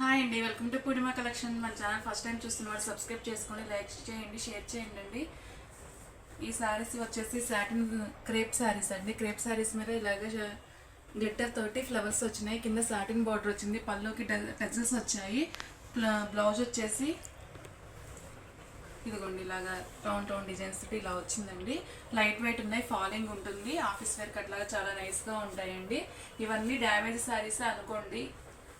Hi అండి welcome to Purnima collection. మన channel first time చూస్తున్న వాళ్ళు సబ్స్క్రైబ్ చేసుకోండి లైక్ చేయండి షేర్ చేయండి అండి ఈ శారీస్ వచ్చేసి సాటిన్ క్రేప్ శారీస్ అండి. క్రేప్ శారీస్ మీద ఇలాగే గ్లిట్టర్ తోటి ఫ్లవర్స్ వచ్చినాయి. కింద సాటిన్ బార్డర్ వచ్చింది. పళ్ళుకి టచెస్ వచ్చాయి. బ్లౌజ్ వచ్చేసి ఇదిగోండి ఇలాగా రౌండ్ రౌండ్ డిజైన్స్ తోటి ఇలా వచ్చిందండి. లైట్ వెయిట్ ఉన్నాయి. ఫాలింగ్ ఉంటుంది. ఆఫీస్ వేర్ కట్లాగా చాలా నైస్గా ఉంటాయండి. ఇవన్నీ డ్యామేజ్ శారీస్ అనుకోండి.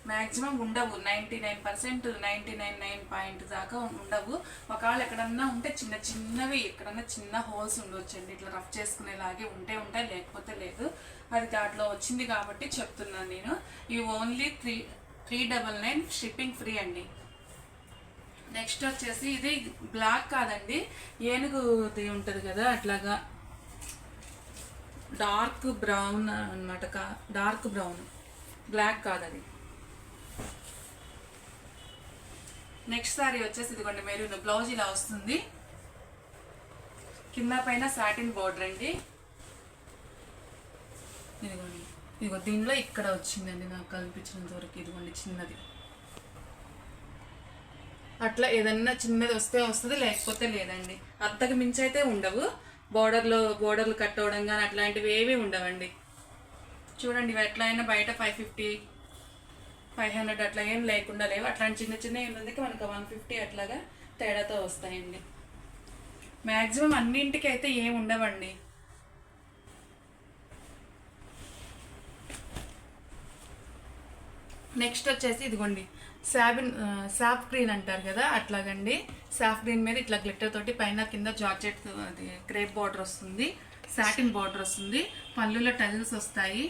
మ్యాక్సిమం ఉండవు. Ninety nine percent ninety nine nine point దాకా ఉండవు. ఒకవేళ ఎక్కడన్నా ఉంటే చిన్న చిన్నవి ఎక్కడన్నా చిన్న హోల్స్ ఉండొచ్చండి. ఇట్లా రఫ్ చేసుకునేలాగే ఉంటే ఉంటాయి లేకపోతే లేదు. అది దాంట్లో వచ్చింది కాబట్టి చెప్తున్నాను నేను. ఇవి only three three double nine shipping free అండి. నెక్స్ట్ వచ్చేసి ఇది బ్లాక్ కాదండి. ఏనుగుది ఉంటుంది కదా అట్లాగా. డార్క్ బ్రౌన్ అనమాట కా డార్క్ బ్రౌన్. బ్లాక్ కాదది అది నెక్స్ట్ సారీ వచ్చేసి ఇదిగోండి మెరూన్ బ్లౌజ్ ఇలా వస్తుంది. కింద పైన సాటిన్ బోర్డర్ అండి. ఇదిగోండి ఇదిగో దీనిలో ఇక్కడ వచ్చిందండి నాకు కనిపించినంత వరకు ఇదిగోండి చిన్నది. అట్లా ఏదన్నా చిన్నది వస్తే వస్తుంది లేకపోతే లేదండి. అంతకు మించి అయితే ఉండవు. బోర్డర్లో బోర్డర్లు కట్ అవ్వడం కానీ అట్లాంటివి ఏవి ఉండవండి. చూడండి ఇవి ఎట్లా అయినా బయట ఫైవ్ ఫిఫ్టీ ఫైవ్ హండ్రెడ్ అట్లా ఏం లేకుండా లేవు. అట్లాంటి చిన్న చిన్న ఉన్నందుకు మనకు వన్ ఫిఫ్టీ అట్లాగా తేడాతో వస్తాయండి. మ్యాక్సిమం అన్నింటికి అయితే ఏం ఉండవండి. నెక్స్ట్ వచ్చేసి ఇదిగోండి శాబిన్ సాఫ్ గ్రీన్ అంటారు కదా అట్లాగండి. సాఫ్ గ్రీన్ మీద ఇట్లా గ్లిట్టర్ తోటి పైన కింద జార్జెట్ అది క్రేప్ బార్డర్ వస్తుంది సాటిన్ బార్డర్ వస్తుంది. పళ్ళులో టజిల్స్ వస్తాయి.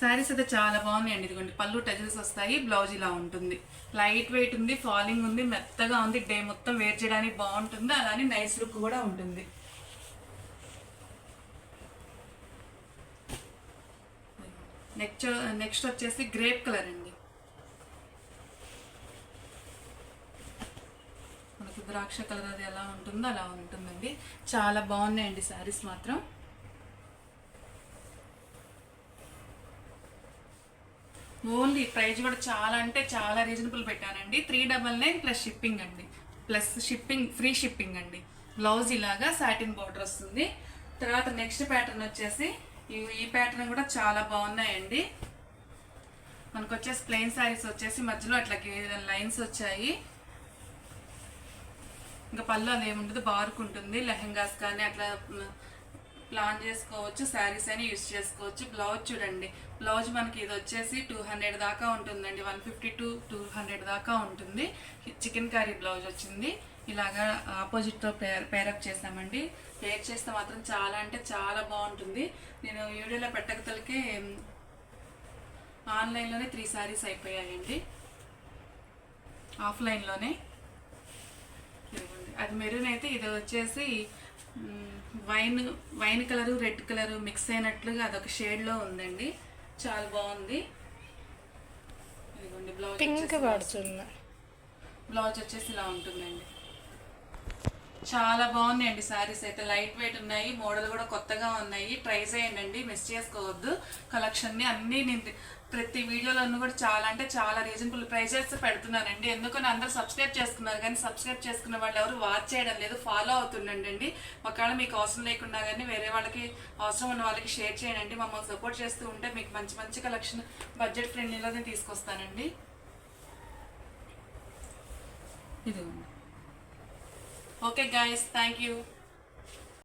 శారీస్ అయితే చాలా బాగున్నాయండి. ఇదిగోండి పళ్ళు టచెస్ వస్తాయి బ్లౌజ్ ఇలా ఉంటుంది. లైట్ వెయిట్ ఉంది ఫాలింగ్ ఉంది మెత్తగా ఉంది డే మొత్తం వేర్ చేయడానికి బాగుంటుంది. అలానే నైస్ లుక్ కూడా ఉంటుంది. నెక్స్ట్ నెక్స్ట్ వచ్చేసి గ్రేప్ కలర్ అండి. మనకి ద్రాక్ష కలర్ అది ఎలా ఉంటుందో అలా ఉంటుందండి. చాలా బాగున్నాయండి శారీస్ మాత్రం. ఓన్లీ ప్రైస్ కూడా చాలా అంటే చాలా రీజనబుల్ పెట్టానండి three double nine plus shipping అండి. ప్లస్ షిప్పింగ్ ఫ్రీ షిప్పింగ్ అండి. బ్లౌజ్ ఇలాగా సాటిన్ బార్డర్ వస్తుంది. తర్వాత నెక్స్ట్ ప్యాటర్న్ వచ్చేసి ఈ- ఈ ప్యాటర్న్ కూడా చాలా బాగున్నాయండి. మనకు వచ్చేసి ప్లెయిన్ శారీస్ వచ్చేసి మధ్యలో అట్లా లైన్స్ వచ్చాయి. ఇంకా పళ్ళు అది ఏముంటుంది బార్క్ ఉంటుంది కానీ అట్లా ప్లాన్ చేసుకోవచ్చు శారీస్ అని యూస్ చేసుకోవచ్చు. బ్లౌజ్ చూడండి. బ్లౌజ్ మనకి ఇది వచ్చేసి టూ హండ్రెడ్ దాకా ఉంటుందండి. One fifty to two hundred దాకా ఉంటుంది. చికెన్ కర్రీ బ్లౌజ్ వచ్చింది. ఇలాగా ఆపోజిట్తో పేర్ పేరప్ చేసామండి. పేర్ చేస్తే మాత్రం చాలా అంటే చాలా బాగుంటుంది. నేను వీడియోలో పెట్టకతలకే ఆన్లైన్లోనే త్రీ శారీస్ అయిపోయాయండి. ఆఫ్లైన్లోనే అది మెరూన్ అయితే ఇది వచ్చేసి wine wine colour red colour mix అయినట్లుగా అదొక షేడ్లో ఉందండి. చాలా బాగుంది. ఇదిగోండి బ్లౌజ్ పింక్ బ్లౌజ్ వచ్చేసి ఇలా ఉంటుందండి. చాలా బాగున్నాయండి శారీస్ అయితే. లైట్ వెయిట్ ఉన్నాయి మోడల్ కూడా కొత్తగా ఉన్నాయి. ట్రై చేయండి మిస్ చేసుకోవద్దు. కలెక్షన్ని అన్నీ నేను ప్రతి వీడియోలోనూ కూడా చాలా అంటే చాలా రీజనబుల్ ప్రైజెస్ పెడుతున్నానండి. ఎందుకని అందరూ సబ్స్క్రైబ్ చేసుకున్నారు కానీ సబ్స్క్రైబ్ చేసుకున్న వాళ్ళు ఎవరు వాచ్ చేయడం లేదు ఫాలో అవుతుండండి అండి. ఒకవేళ మీకు అవసరం లేకుండా కానీ వేరే వాళ్ళకి అవసరం ఉన్న వాళ్ళకి షేర్ చేయండి. మమ్మల్ని సపోర్ట్ చేస్తూ ఉంటే మీకు మంచి మంచి కలెక్షన్ బడ్జెట్ ఫ్రెండ్లీలోనే తీసుకొస్తానండి. ఇది ఓకే గాయస్ థ్యాంక్ యూ